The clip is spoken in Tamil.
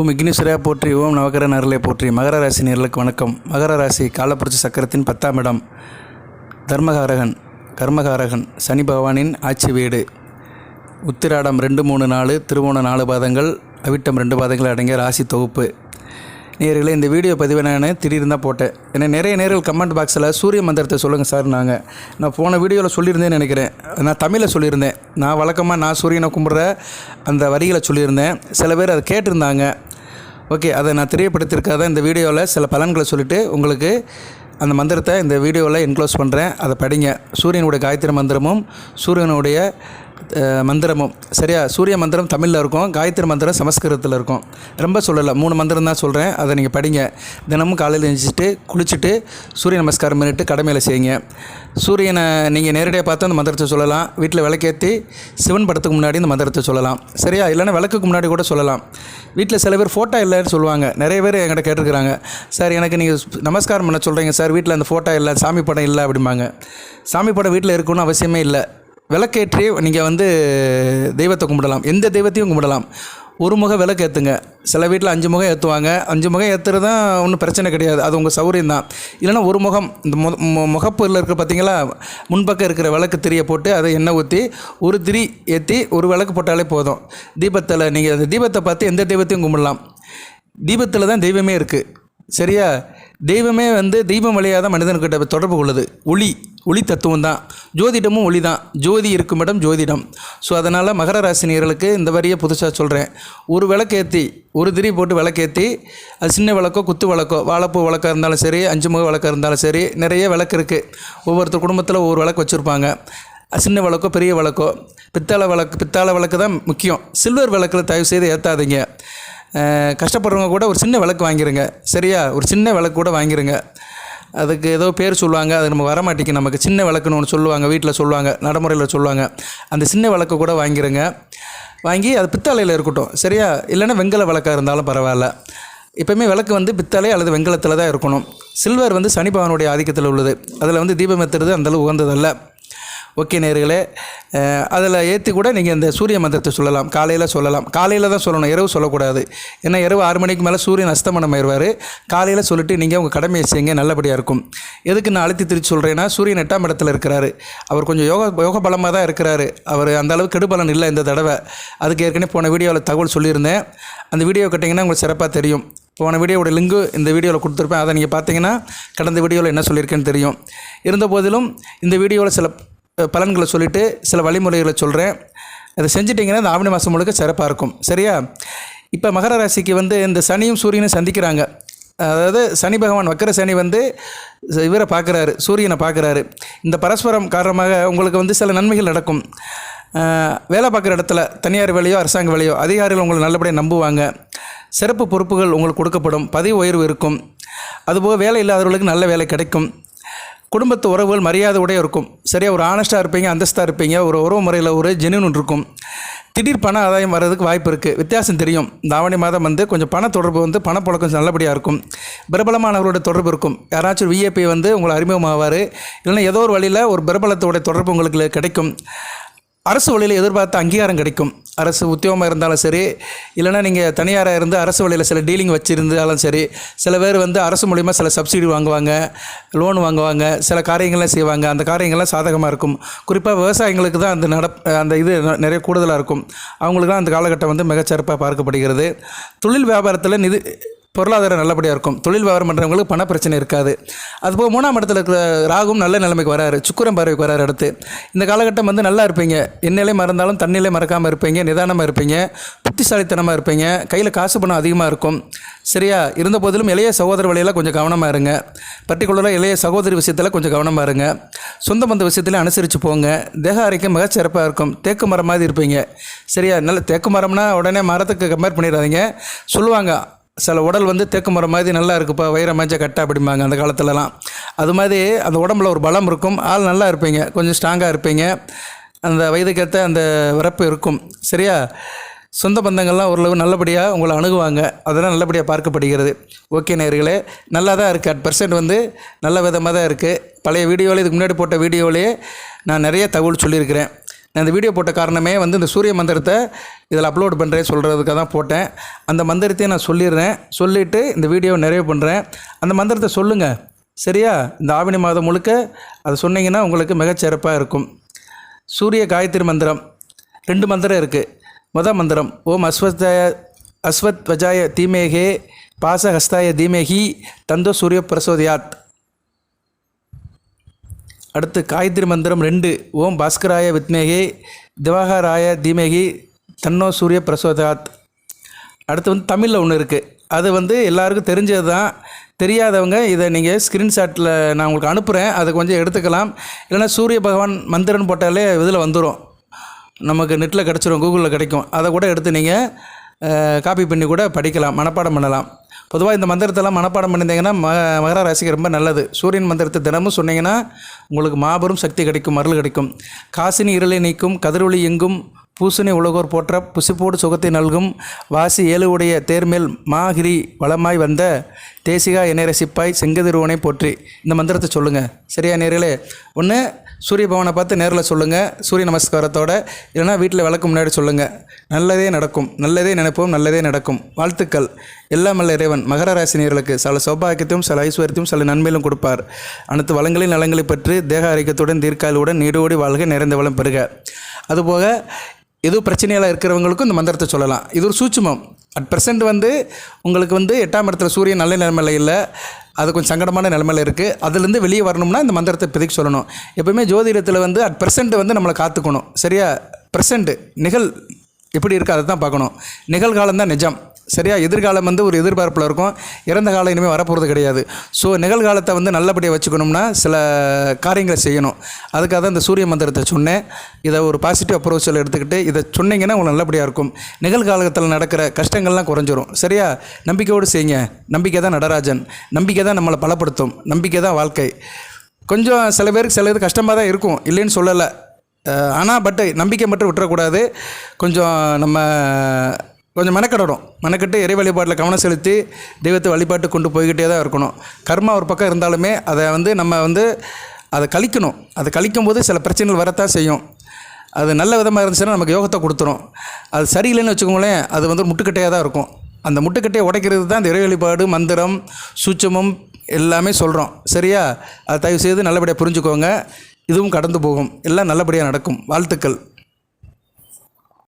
ஓம் விக்னேஸ்வரா போற்றி ஓம் நவகர நரலை போற்றி. மகர ராசி நேர்களுக்கு வணக்கம். மகர ராசி காலப்புரட்சி சக்கரத்தின் பத்தாம் இடம். தர்மகாரகன் கர்மகாரகன் சனி பகவானின் ஆட்சி வீடு. உத்திராடம் ரெண்டு மூணு நாலு திருவோணம் நாலு பாதங்கள் அவிட்டம் ரெண்டு பாதங்கள் அடங்கிய ராசி தொகுப்பு. நேர்களை இந்த வீடியோ பதிவை நான் திடீர்னு தான் போட்டேன். ஏன்னா நிறைய நேர்கள் கமெண்ட் பாக்ஸில் சூரிய மந்திரத்தை சொல்லுங்கள் சார் நாங்கள் நான் போன வீடியோவில் சொல்லியிருந்தேன்னு நினைக்கிறேன். நான் தமிழில் சொல்லியிருந்தேன். நான் வழக்கமாக நான் சூரியனை கும்பிட்ற அந்த வரிகளை சொல்லியிருந்தேன். சில பேர் அதை கேட்டிருந்தாங்க. ஓகே அதை நான் தெரியப்படுத்தியிருக்காத இந்த வீடியோவில் சில பலன்களை சொல்லிவிட்டு உங்களுக்கு அந்த மந்திரத்தை இந்த வீடியோவில் என்க்ளோஸ் பண்ணுறேன் அதை படிங்க. சூரியனுடைய காயத்ரி மந்திரமும் சூரியனுடைய மந்திரமும் சரியா? சூரிய மந்திரம் தமிழில் இருக்கும் காயத்ரி மந்திரம் சமஸ்கிருதத்தில் இருக்கும். ரொம்ப சொல்லலை மூணு மந்திரம் தான் சொல்கிறேன் அதை நீங்கள் படிங்க. தினமும் காலையில் எழுந்திரிச்சிட்டு குளிச்சுட்டு சூரிய நமஸ்காரம் பண்ணிட்டு கடமையில் செய்யுங்க. சூரியனை நீங்கள் நேரடியாக பார்த்து அந்த மந்திரத்தை சொல்லலாம். வீட்டில் விளக்கேற்றி சிவன் படத்துக்கு முன்னாடி இந்த மந்திரத்தை சொல்லலாம். சரியா? இல்லைன்னா விளக்குக்கு முன்னாடி கூட சொல்லலாம். வீட்டில் சில பேர் ஃபோட்டோ இல்லைன்னு சொல்லுவாங்க. நிறைய பேர் என்கிட்ட கேட்டிருக்கிறாங்க. சார் எனக்கு நீங்கள் நமஸ்காரம் பண்ண சொல்கிறீங்க சார் வீட்டில் அந்த ஃபோட்டோ இல்லை சாமி படம் இல்லை அப்படிம்பாங்க. சாமி படம் வீட்டில் இருக்கணும்னு அவசியமே இல்லை. விளக்கேற்றி நீங்கள் வந்து தெய்வத்தை கும்பிடலாம். எந்த தெய்வத்தையும் கும்பிடலாம். ஒரு முகம் விளக்கு ஏற்றுங்க சில வீட்டில் அஞ்சு முகம் ஏற்றுவாங்க அஞ்சு முகம் ஏற்றுறது தான் ஒன்றும் பிரச்சனை கிடையாது. அது உங்கள் சௌரியம் தான். இல்லைன்னா ஒரு முகம் இந்த மு முகப்பூரில் இருக்கிற பார்த்தீங்களா முன்பக்கம் இருக்கிற விளக்கு திரியை போட்டு அதை எண்ணெய் ஊற்றி ஒரு திரி ஏற்றி ஒரு விளக்கு போட்டாலே போதும். தீபத்தில் நீங்கள் அந்த தீபத்தை பார்த்து எந்த தெய்வத்தையும் கும்பிடலாம். தீபத்தில் தான் தெய்வமே இருக்குது சரியா? தெய்வமே வந்து தெய்வம் வழியாக தான் மனிதன்கிட்ட தொடர்பு கொள்ளுது. ஒளி ஒளி தத்துவம் தான். ஜோதிடமும் ஒளி தான். ஜோதி இருக்கும் இடம் ஜோதிடம். ஸோ அதனால் மகர ராசினியர்களுக்கு இந்த வரியை புதுசாக சொல்கிறேன் ஒரு விளக்கேற்றி ஒரு திரி போட்டு விளக்கேற்றி அது சின்ன விளக்கோ குத்து விளக்கோ வாழைப்பூ விளக்காக இருந்தாலும் சரி அஞ்சு முக விளக்காக இருந்தாலும் சரி நிறைய விளக்கு இருக்குது ஒவ்வொருத்தர் குடும்பத்தில் ஒவ்வொரு விளக்கு வச்சுருப்பாங்க. சின்ன விளக்கோ பெரிய விளக்கோ பித்தளை விளக்கு பித்தாளை விளக்கு தான் முக்கியம். சில்வர் விளக்கில் தயவு செய்து ஏற்றாதீங்க கஷ்டப்படுறவங்க கூட ஒரு சின்ன விளக்கு வாங்கிருங்க. சரியா? ஒரு சின்ன விளக்கு கூட வாங்கிருங்க. அதுக்கு ஏதோ பேர் சொல்லுவாங்க. அது நம்ம வரமாட்டேங்க நமக்கு சின்ன விளக்குன்னு ஒன்று சொல்லுவாங்க. வீட்டில் சொல்லுவாங்க. நடைமுறையில் சொல்லுவாங்க. அந்த சின்ன விளக்கு கூட வாங்கிருங்க. வாங்கி அது பித்தளையில் இருக்கட்டும். சரியா? இல்லைன்னா வெங்கல விளக்காக இருந்தாலும் பரவாயில்ல. எப்போயுமே விளக்கு வந்து பித்தளை அல்லது வெங்கலத்தில் தான் இருக்கணும். சில்வர் வந்து சனி பகவானுடைய ஆதிக்கத்தில் உள்ளது. அதில் வந்து தீபம் ஏற்றுறது அந்தளவு உகந்ததல்ல. ஓகே நேர்களே அதில் ஏற்றி கூட நீங்கள் இந்த சூரிய மந்திரத்தை சொல்லலாம் காலையில் சொல்லலாம். காலையில் தான் சொல்லணும் இரவு சொல்லக்கூடாது. ஏன்னா இரவு ஆறு மணிக்கு மேலே சூரியன் அஸ்தமனம் ஆயிடுவார். காலையில் சொல்லிட்டு நீங்கள் உங்கள் கடமையை செய்யுங்க நல்லபடியாக இருக்கும். எதுக்கு நான் அழுத்தி திருச்சி சொல்கிறேன்னா சூரியன் எட்டாம் இடத்துல இருக்கிறாரு. அவர் கொஞ்சம் யோக யோக பலமாக தான் இருக்கிறாரு. அவர் அந்த அளவுக்கு கெடுபலன் இல்லை இந்த தடவை. அதுக்கு ஏற்கனவே போன வீடியோவில் தகவல் சொல்லியிருந்தேன். அந்த வீடியோ கேட்டிங்கன்னா உங்களுக்கு சிறப்பாக தெரியும். போன வீடியோவோட லிங்கு இந்த வீடியோவில் கொடுத்துருப்பேன். அதை நீங்கள் பார்த்தீங்கன்னா கடந்த வீடியோவில் என்ன சொல்லியிருக்கேன்னு தெரியும். இருந்த போதிலும் இந்த வீடியோவில் சில பலன்களை சொல்லிவிட்டு சில வழிமுறைகளை சொல்கிறேன் அதை செஞ்சிட்டிங்கன்னா இந்த ஆவணி மாதம் முழுக்க சிறப்பாக இருக்கும். சரியா? இப்போ மகர ராசிக்கு வந்து இந்த சனியும் சூரியனும் சந்திக்கிறாங்க. அதாவது சனி பகவான் வக்கர சனி வந்து இவரை பார்க்குறாரு சூரியனை பார்க்குறாரு. இந்த பரஸ்பரம் காரணமாக உங்களுக்கு வந்து சில நன்மைகள் நடக்கும். வேலை பார்க்குற இடத்துல தனியார் வேலையோ அரசாங்க வேலையோ அதிகாரிகள் உங்களை நல்லபடியாக நம்புவாங்க. சிறப்பு பொறுப்புகள் உங்களுக்கு கொடுக்கப்படும். பதவி உயர்வு இருக்கும். அதுபோக வேலை இல்லாதவர்களுக்கு நல்ல வேலை கிடைக்கும். குடும்பத்து உறவுகள் மரியாதையோடய இருக்கும். சரியா ஒரு ஆனஸ்ட்டாக இருப்பீங்க அந்தஸ்தாக இருப்பீங்க ஒரு உறவு முறையில் ஒரு ஜெனியூன் இருக்கும். திடீர் பண ஆதாயம் வர்றதுக்கு வாய்ப்பு இருக்குது வித்தியாசம் தெரியும். தாவணி மாதம் வந்து கொஞ்சம் பண தொடர்பு வந்து பணப்புழக்கம் நல்லபடியாக இருக்கும். பிரபலமானவர்களோட தொடர்பு இருக்கும். யாராச்சும் விஏபி வந்து உங்களை அறிமுகமாவார் இல்லைன்னா ஏதோ ஒரு வழியில் ஒரு பிரபலத்தோட தொடர்பு உங்களுக்கு கிடைக்கும். அரசு வழியில் எதிர்பார்த்த அங்கீகாரம் கிடைக்கும். அரசு உத்தியோகமாக இருந்தாலும் சரி இல்லைன்னா நீங்கள் தனியாராக இருந்து அரசு வழியில் சில டீலிங் வச்சுருந்தாலும் சரி சில பேர் வந்து அரசு மூலிமா சில சப்சிடி வாங்குவாங்க லோன் வாங்குவாங்க சில காரியங்கள்லாம் செய்வாங்க. அந்த காரியங்கள்லாம் சாதகமாக இருக்கும். குறிப்பாக விவசாயிங்களுக்கு தான் அந்த நட அந்த இது நிறைய கூடுதலாக இருக்கும். அவங்களுக்கு தான் அந்த காலகட்டம் வந்து மிகச்சிறப்பாக பார்க்கப்படுகிறது. தொழில் வியாபாரத்தில் நிதி பொருளாதாரம் நல்லபடியாக இருக்கும். தொழில் வியாபாரம் பண்ணுறவங்களுக்கு பண பிரச்சனை இருக்காது. அதுபோக மூணாம் இடத்துல இருக்கிற ராகும் நல்ல நிலைமைக்கு வராரு. சுக்கிரம் பார்வைக்கு வராரு அடுத்து. இந்த காலகட்டம் வந்து நல்லா இருப்பீங்க. எண்ணிலே மறந்தாலும் தண்ணிலே மறக்காமல் இருப்பீங்க. நிதானமாக இருப்பீங்க. புத்திசாலித்தனமாக இருப்பீங்க. கையில் காசு பணம் அதிகமாக இருக்கும். சரியா? இருந்த போதிலும் இளைய சகோதர வழியில் கொஞ்சம் கவனமாக இருங்க. பர்டிகுலராக இளைய சகோதரி விஷயத்தில் கொஞ்சம் கவனமாக இருங்க. சொந்த பந்த விஷயத்தில் அனுசரித்து போங்க. தேக ஆரோக்கியம் மிகச்சிறப்பாக இருக்கும். தேக்கு மரம் மாதிரி இருப்பீங்க. சரியா? நல்ல தேக்கு மரம்னா உடனே மரத்துக்கு கம்பேர் பண்ணிடாதீங்க. சொல்லுவாங்க சில உடல் வந்து தேக்கு மரம் மாதிரி நல்லா இருக்குப்பா வயிற மஞ்ச கட்டை அப்படிம்பாங்க அந்த காலத்துலலாம். அது மாதிரி அந்த உடம்புல ஒரு பலம் இருக்கும். ஆள் நல்லா இருப்பீங்க கொஞ்சம் ஸ்ட்ராங்காக இருப்பீங்க. அந்த வயதுக்கேற்ற அந்த விறப்பு இருக்கும். சரியா? சொந்த பந்தங்கள்லாம் ஓரளவு நல்லபடியாக உங்களை அணுகுவாங்க. அதெல்லாம் நல்லபடியாக பார்க்கப்படுகிறது. ஓகே நேர்களே நல்லா தான் இருக்குது அட் பர்சன்ட் வந்து நல்ல விதமாக தான் இருக்குது பழைய வீடியோவில் இதுக்கு முன்னாடி போட்ட வீடியோவிலேயே நான் நிறைய தகவல் சொல்லியிருக்கிறேன். நான் இந்த வீடியோ போட்ட காரணமே வந்து இந்த சூரிய மந்திரத்தை இதில் அப்லோட் பண்ணுறேன் சொல்கிறதுக்காக தான் போட்டேன். அந்த மந்திரத்தையும் நான் சொல்லிடுறேன். சொல்லிவிட்டு இந்த வீடியோவை நிறைவு பண்ணுறேன் அந்த மந்திரத்தை சொல்லுங்கள் சரியா? இந்த ஆவணி மாதம் முழுக்க அதை சொன்னீங்கன்னா உங்களுக்கு மிகச்சிறப்பாக இருக்கும். சூரிய காயத்ரி மந்திரம். ரெண்டு மந்திரம் இருக்குது மொதல் மந்திரம் ஓம் அஸ்வத்தாய அஸ்வத் வஜாய தீமேகே பாசஹஸ்தாய தீமேகி தந்தோ சூரிய பிரசோதியாத். அடுத்து காயத்ரி மந்திரம் ரெண்டு. ஓம் பாஸ்கராய வித்மேகி திவாகராய தீமேகி தன்னோ சூரிய பிரசோதாத். அடுத்து வந்து தமிழில் ஒன்று இருக்குது அது வந்து எல்லாருக்கும் தெரிஞ்சது தான் தெரியாதவங்க இதை நீங்கள் ஸ்க்ரீன்ஷாட்டில் நான் உங்களுக்கு அனுப்புகிறேன் அதை கொஞ்சம் எடுத்துக்கலாம். இல்லைன்னா சூரிய பகவான் மந்திரம்னு போட்டாலே இதில் வந்துடும் நமக்கு நெட்டில் கிடச்சிரும் கூகுளில் கிடைக்கும். அதை கூட எடுத்து நீங்கள் காப்பி பண்ணி கூட படிக்கலாம் மனப்பாடம் பண்ணலாம். பொதுவாக இந்த மந்திரத்தெல்லாம் மனப்பாடம் பண்ணியிருந்தீங்கன்னா ம மகர ராசிக்கு ரொம்ப நல்லது. சூரியன் மந்திரத்தை தினமும் சொன்னீங்கன்னா உங்களுக்கு மாபெரும் சக்தி கிடைக்கும் அருள் கிடைக்கும். காசினி இருளை நீக்கும் கதிரொளி எங்கும் பூசணி உலகோர் போற்ற புசிப்போடு சுகத்தை நல்கும் வாசி ஏழு உடைய தேர்மேல் மாகிரி வளமாய் வந்த தேசிகா இணையர சிப்பாய் செங்கதிருவனை போற்றி. இந்த மந்திரத்தை சொல்லுங்கள் சரியா நேர்களே? ஒன்று சூரிய பவனை பார்த்து நேரில் சொல்லுங்கள் சூரிய நமஸ்காரத்தோட இல்லைனா வீட்டில் விளக்கு முன்னாடி சொல்லுங்கள் நல்லதே நடக்கும். நல்லதே நினைப்போம் நல்லதே நடக்கும். வாழ்த்துக்கள். எல்லாம் அல்ல இறைவன். மகர ராசினியர்களுக்கு சில சௌபாகியத்தையும் சில ஐஸ்வர்யத்தையும் சில நன்மையிலும் கொடுப்பார். அனைத்து வளங்களின் நலங்களை பற்றி தேக ஆரோக்கியத்துடன் தீர்க்காலுடன் நீடோடி வாழ்க நிறைந்த வளம் பெறுக. அதுபோக எதுவும் பிரச்சனையெல்லாம் இருக்கிறவங்களுக்கும் இந்த மந்திரத்தை சொல்லலாம். இது ஒரு சூட்சுமம். அட் ப்ரெசென்ட் வந்து உங்களுக்கு வந்து எட்டாம் இடத்துல சூரியன் நல்ல நிலைமையில் இல்லை. அது கொஞ்சம் சங்கடமான நிலைமையில் இருக்குது அதுலேருந்து வெளியே வரணும்னா இந்த மந்திரத்தை இப்போதைக்கு சொல்லணும். எப்பவுமே ஜோதிடத்தில் வந்து அட் ப்ரெசென்ட் வந்து நம்மளை காத்துக்கணும். சரியா? ப்ரெசென்ட் நிகழ் எப்படி இருக்குது அதை தான் பார்க்கணும். நிகழ்காலம் தான் நிஜம். சரியா? எதிர்காலம் வந்து ஒரு எதிர்பார்ப்பில் இருக்கும். இறந்த காலம் இனிமேல் வரப்போகிறது கிடையாது. ஸோ நிகழ்காலத்தை வந்து நல்லபடியாக வச்சுக்கணும்னா சில காரியங்களை செய்யணும். அதுக்காக தான் இந்த சூரிய மந்திரத்தை சொன்னேன். இதை ஒரு பாசிட்டிவ் அப்ரோச்சில் எடுத்துக்கிட்டு இதை சொன்னீங்கன்னா உங்களுக்கு நல்லபடியாக இருக்கும். நிகழ்காலத்தில் நடக்கிற கஷ்டங்கள்லாம் குறைஞ்சிரும். சரியா? நம்பிக்கையோடு செய்யுங்க. நம்பிக்கை தான் நடராஜன். நம்பிக்கை தான் நம்மளை பலப்படுத்தும். நம்பிக்கை தான் வாழ்க்கை. கொஞ்சம் சில பேருக்கு சில இது கஷ்டமாக தான் இருக்கும். இல்லைன்னு சொல்லலை. ஆனால் பட்டு நம்பிக்கை மட்டும் விட்டுறக்கூடாது. கொஞ்சம் நம்ம கொஞ்சம் மெனக்கடணும். மெனக்கட்டு இறை வழிபாட்டில் கவனம் செலுத்தி தெய்வத்தை வழிபாட்டு கொண்டு போய்கிட்டே தான் இருக்கணும். கர்மா ஒரு பக்கம் இருந்தாலுமே அதை வந்து நம்ம வந்து அதை கழிக்கணும். அதை கழிக்கும் போது சில பிரச்சனைகள் வரத்தான் செய்யும். அது நல்ல விதமாக இருந்துச்சுன்னா நமக்கு யோகத்தை கொடுத்துரும். அது சரியில்லைன்னு வச்சுக்கோங்களேன் அது வந்து முட்டுக்கட்டையாக தான் இருக்கும். அந்த முட்டுக்கட்டையை உடைக்கிறது தான் இந்த இறை வழிபாடு மந்திரம் சூட்சமம் எல்லாமே சொல்கிறோம் சரியா? அதை தயவு செய்து நல்லபடியாக புரிஞ்சுக்கோங்க. இதுவும் கடந்து போகும். எல்லாம் நல்லபடியாக நடக்கும். வாழ்த்துக்கள்.